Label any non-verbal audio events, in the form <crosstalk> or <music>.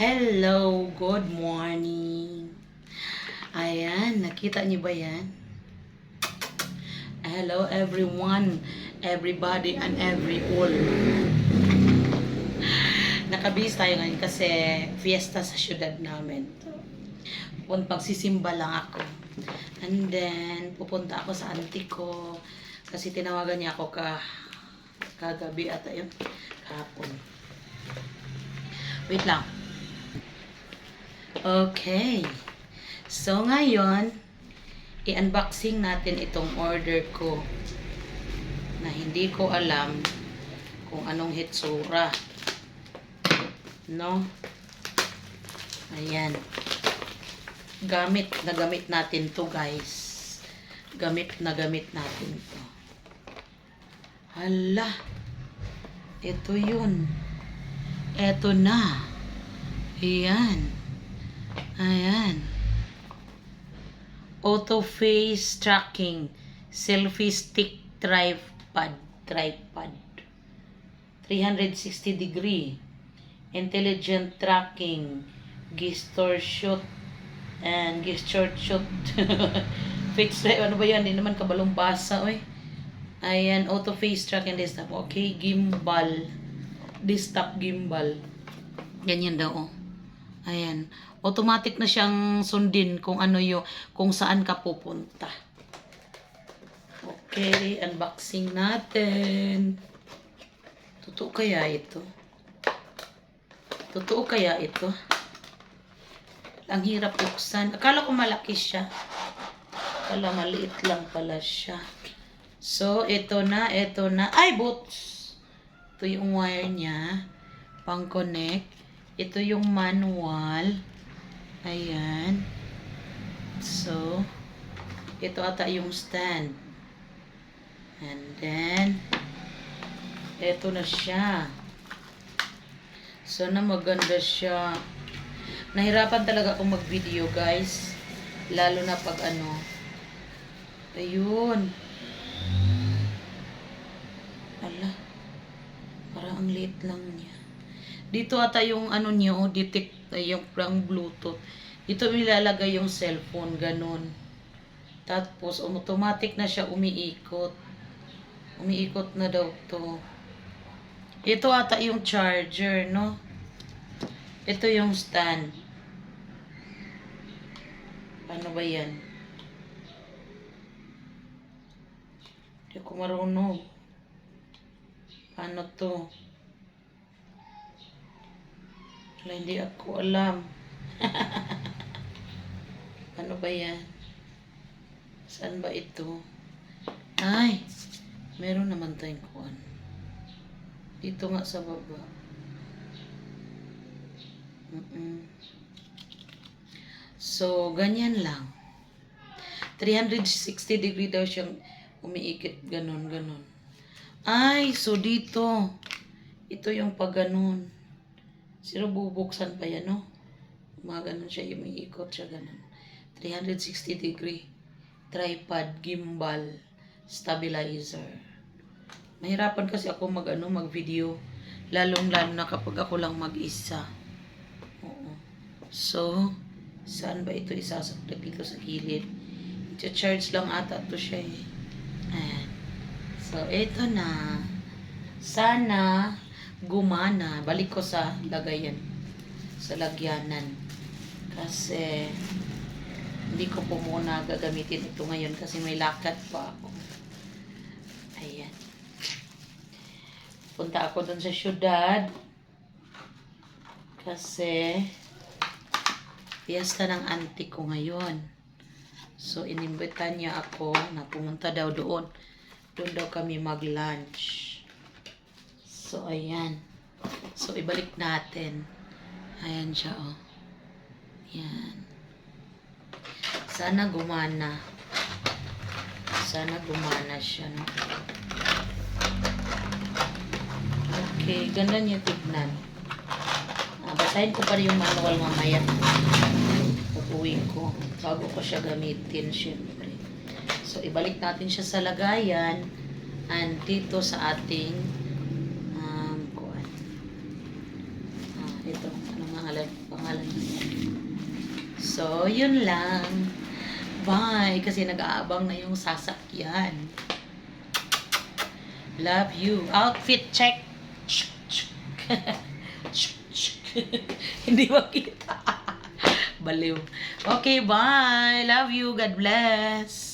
Hello, good morning. Ayan, nakita niyo ba yan? Hello everyone, everybody and every all. Nakabis tayo ngayon kasi fiesta sa syudad namin. Pupunta magsisimba lang ako. And then, pupunta ako sa auntie ko. Kasi tinawagan niya ako ka kagabi ata yun. Kahapon. Wait lang. Okay. So, ngayon, i-unboxing natin itong order ko na hindi ko alam kung anong hitsura. No? Ayan. Gamit na gamit natin to guys. Gamit na gamit natin to. Hala. Ito yun. Ito na. Ayan. Ayan. Auto face tracking. Selfie stick tripod. Tripod. 360 degree. Intelligent tracking. Gesture shoot. And gesture shoot. <laughs> Fix ano ba yan? Hindi naman kabalong basa, oy. Ayan, auto face tracking desktop. Okay, gimbal. Desktop gimbal. Ganyan daw, oh. Ayan. Automatic na siyang sundin kung ano yung, kung saan ka pupunta. Okay, unboxing natin. Totoo kaya ito? Totoo kaya ito? Ang hirap buksan. Akala ko malaki siya. Akala maliit lang pala siya. So, ito na, ito na. Ay, boots! Ito yung wire niya. Pang connect. Ito yung manual. Ayan. So, ito ata yung stand. And then, ito na siya. Sana maganda siya. Nahirapan talaga akong mag-video, guys. Lalo na pag ano. Ayun. Ala. Parang ang liit lang niya. Dito ata yung ano niya, oh, detect, ay, yung parang bluetooth. Dito ilalagay yung cellphone, ganun. Tapos, automatic na siya umiikot. Umiikot na daw to. Ito ata yung charger, no? Ito yung stand. Ano ba yan? Hindi ko marunong. Paano to? Wala, hindi ako alam. <laughs> ano ba yan? Saan ba ito? Ay! Meron naman tayong kuwan. Dito nga sa baba. Mm-mm. So, ganyan lang. 360 degree daw siyang umiikit. Ganon, ganon. Ay, so dito. Ito yung pag ganon. Sino bubuksan pa yan, no? Mga ganon siya, umiikot siya ganon. 360 degree. Tripod, gimbal, stabilizer. Mahirapan kasi ako mag ano, mag video. Lalong lalo na kapag ako lang mag-isa. Oo. So, saan ba ito isasakta dito sa gilid? I-charge lang ata to siya eh. Ayan. So, ito na. Sana gumana. Balik ko sa lagayan. Sa lagyanan. Kasi hindi ko po muna gagamitin ito ngayon kasi may lakad pa ako. Ayan. Punta ako dun sa syudad. Kasi fiesta ng auntie ko ngayon. So, inimbitan niya ako na pumunta daw doon. Doon daw kami mag-lunch. So, ayan. So, ibalik natin. Ayan siya, oh. Ayan. Sana gumana. Sana gumana siya, no? Okay, ganda niya tignan. Ah, basahin ko pa rin yung manual mamaya. Pag-uwi ko. Bago ko siya gamitin, syempre. So, ibalik natin siya sa lagayan. And dito sa ating um, kuwan. Ah, ito. Ano nga alam ko? So, yun lang. Bye. Kasi nag-aabang na yung sasakyan. Love you. Outfit check. <laughs> Hindi makita. <laughs> Baliw. Okay, bye. Love you. God bless.